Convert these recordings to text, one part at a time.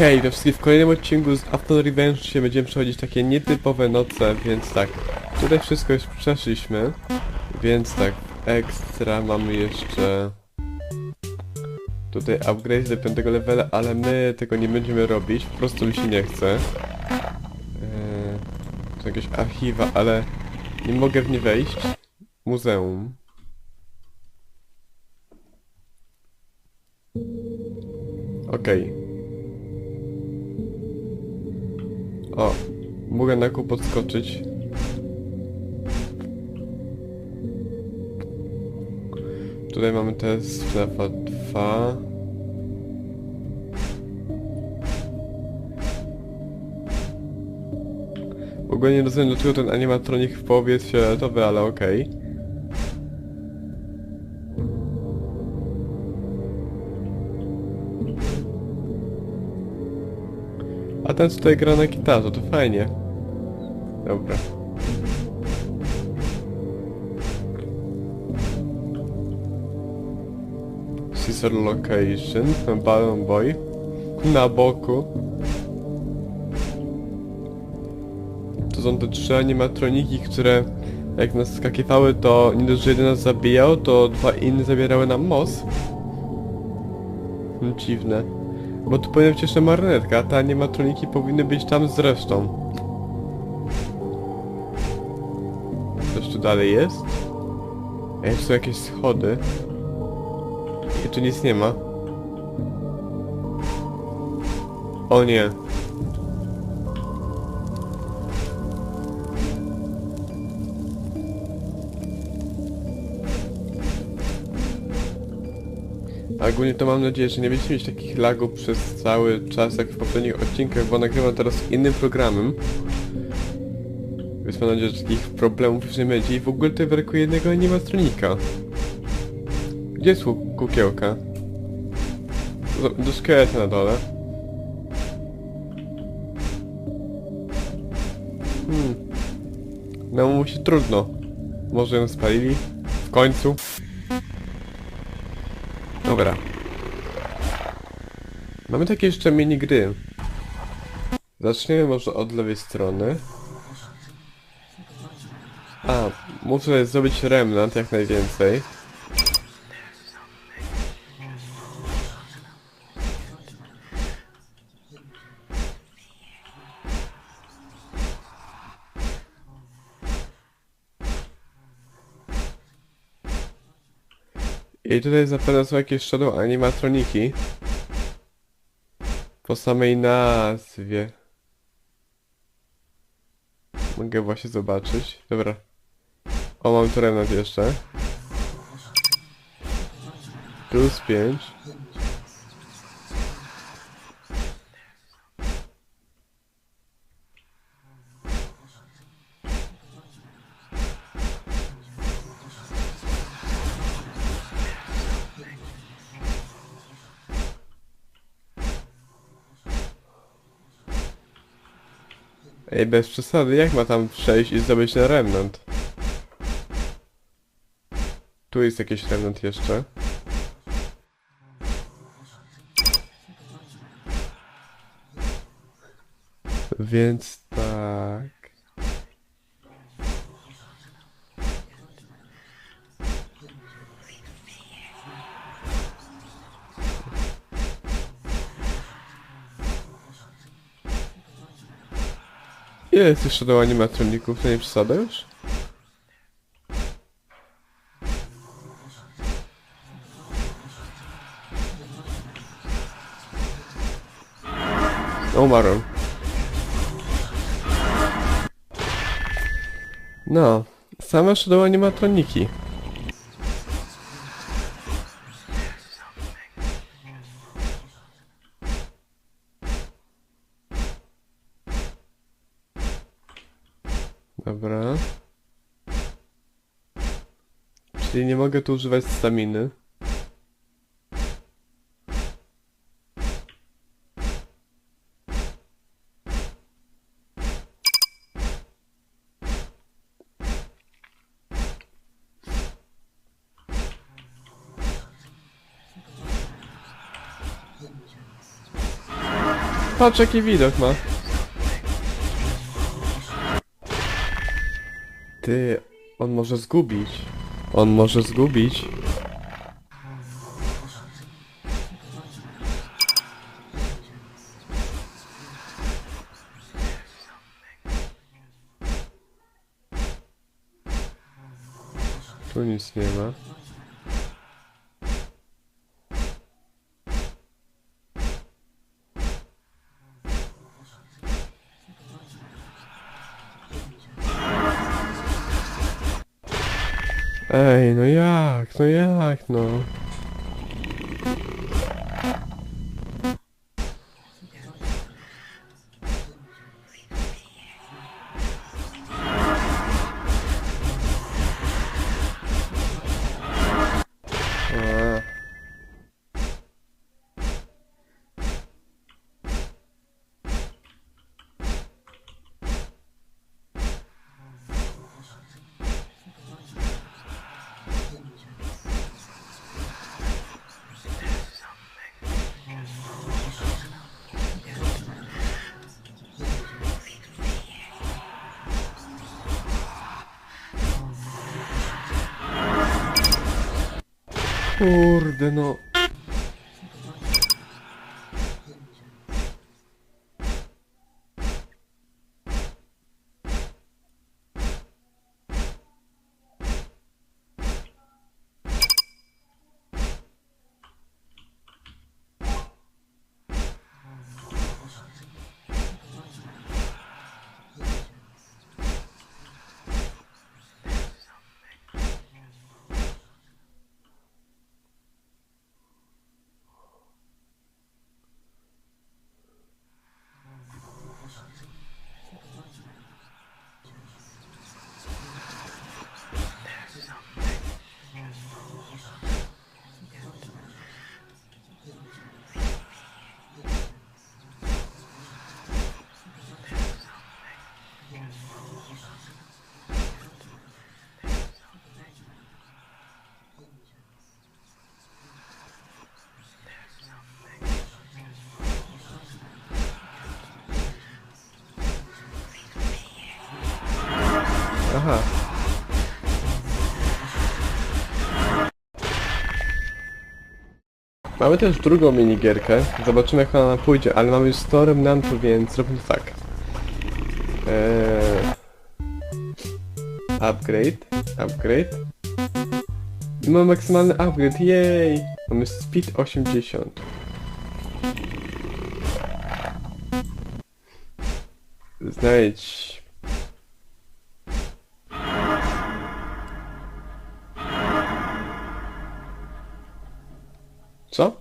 Okej, we wszystkim w kolejnym odcinku z After Revenge dzisiaj będziemy przechodzić takie nietypowe noce, więc tak, tutaj wszystko już przeszliśmy, więc tak, ekstra mamy jeszcze tutaj upgrade do 5 levela, ale my tego nie będziemy robić, po prostu mi się nie chce. Eee, to jakieś archiwa, ale nie mogę w nie wejść. Muzeum. Okej. O, mogę na kół podskoczyć. Tutaj mamy test FNAFa 2. W ogóle nie rozumiem dlaczego ten animatronik w połowie jest fioletowy, ale okej. A ten tutaj gra na gitarze, to fajnie. Dobra. Scissor Location, Balloon Boy. Na boku. To są te trzy animatroniki, które jak nas skakiwały, to nie dość, że jeden nas zabijał, to dwa inne zabierały nam moc. Hmm, Dziwne. Bo tu powinna być jeszcze marionetka, a te animatroniki powinny być tam z resztą. Coś tu dalej jest? Ej, są jakieś schody. I tu nic nie ma. O nie. A Ogólnie to mam nadzieję, że nie będziecie mieć takich lagów przez cały czas jak w poprzednich odcinkach, bo nagrywam teraz innym programem. Więc mam nadzieję, że takich problemów już nie będzie i w ogóle tutaj brakuje jednego animatronika. Gdzie jest kukiełka? Do, do na dole. Hmm. No mu się trudno. Może ją spalili? W końcu? Dobra. Mamy takie jeszcze mini gry. Zaczniemy może od lewej strony. A, muszę zrobić remnant jak najwięcej. I tutaj zapewne są jakieś shadow animatroniki. Po samej nazwie. Mogę właśnie zobaczyć. Dobra. O, mam tu remnant jeszcze. Plus 5. Ej, bez przesady, jak ma tam przejść i zdobyć ten remnant? Tu jest jakiś remnant jeszcze. Więc tak... Ile jest jeszcze do animatroników? To nie przesada już? Umarłem. No, same shadow animatroniki. Dobra. Czyli nie mogę tu używać staminy. Patrz jaki widok ma. Ty, on może zgubić. On może zgubić. Tu nic nie ma. Ej, no jak, no jak, no. Kurde no. Aha. Mamy też drugą minigierkę. Zobaczymy jak ona nam pójdzie, ale mamy już 100 remnantów, więc zrobimy tak. Eee... Upgrade. Upgrade. I mamy maksymalny upgrade, jej! Mamy speed 80. Znajdź Co?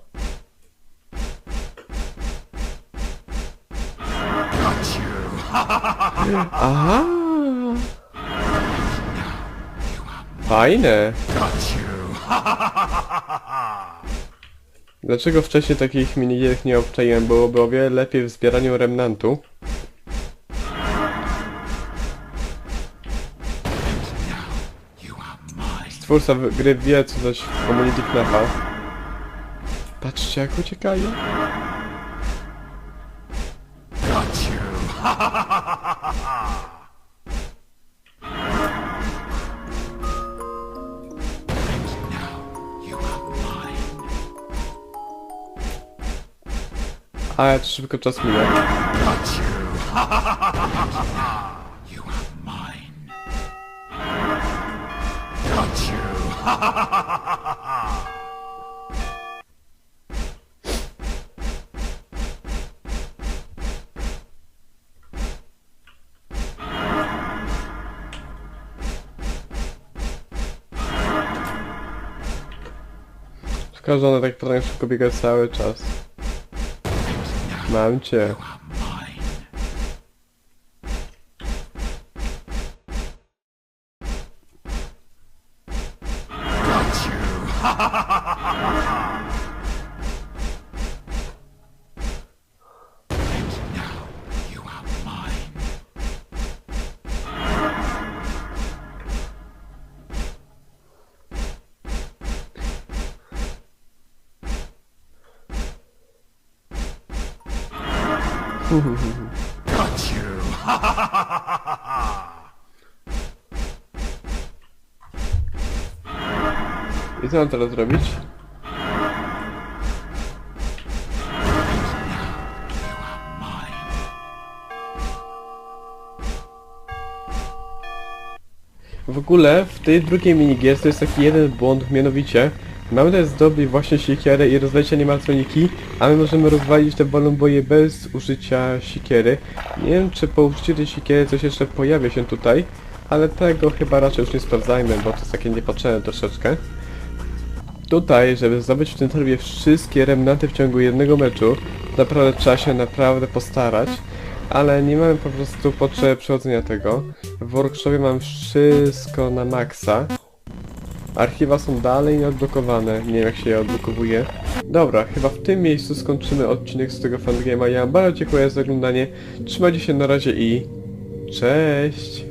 Aha! Fajne! Dlaczego wcześniej takich minigierek nie obczaiłem? Byłoby o wiele lepiej w zbieraniu remnantu. Stwórca wy- gry wie co coś w community knapa. Patrzcie jak uciekają. A ja to szybko czas mija. Szkoda, że one tak potrafią szybko biegać cały czas. Mam cię. Got you. I co mam teraz zrobić? W ogóle w tej drugiej minigierce jest taki jeden błąd, mianowicie też zdobyć właśnie siekierę i rozlecieć animatroniki, a my możemy rozwalić te balonboje bez użycia siekiery. Nie wiem czy po użyciu tej siekiery coś jeszcze pojawia się tutaj, ale tego chyba raczej już nie sprawdzajmy, bo to jest takie niepotrzebne troszeczkę. Tutaj, żeby zdobyć w tym trybie wszystkie remnanty w ciągu jednego meczu, naprawdę trzeba się naprawdę postarać, ale nie mamy po prostu potrzeby przechodzenia tego. W workshopie mam wszystko na maksa. Archiwa są dalej nieodblokowane, nie wiem jak się je odblokowuje. Dobra, chyba w tym miejscu skończymy odcinek z tego fangame'a. Ja bardzo dziękuję za oglądanie, trzymajcie się na razie i... Cześć!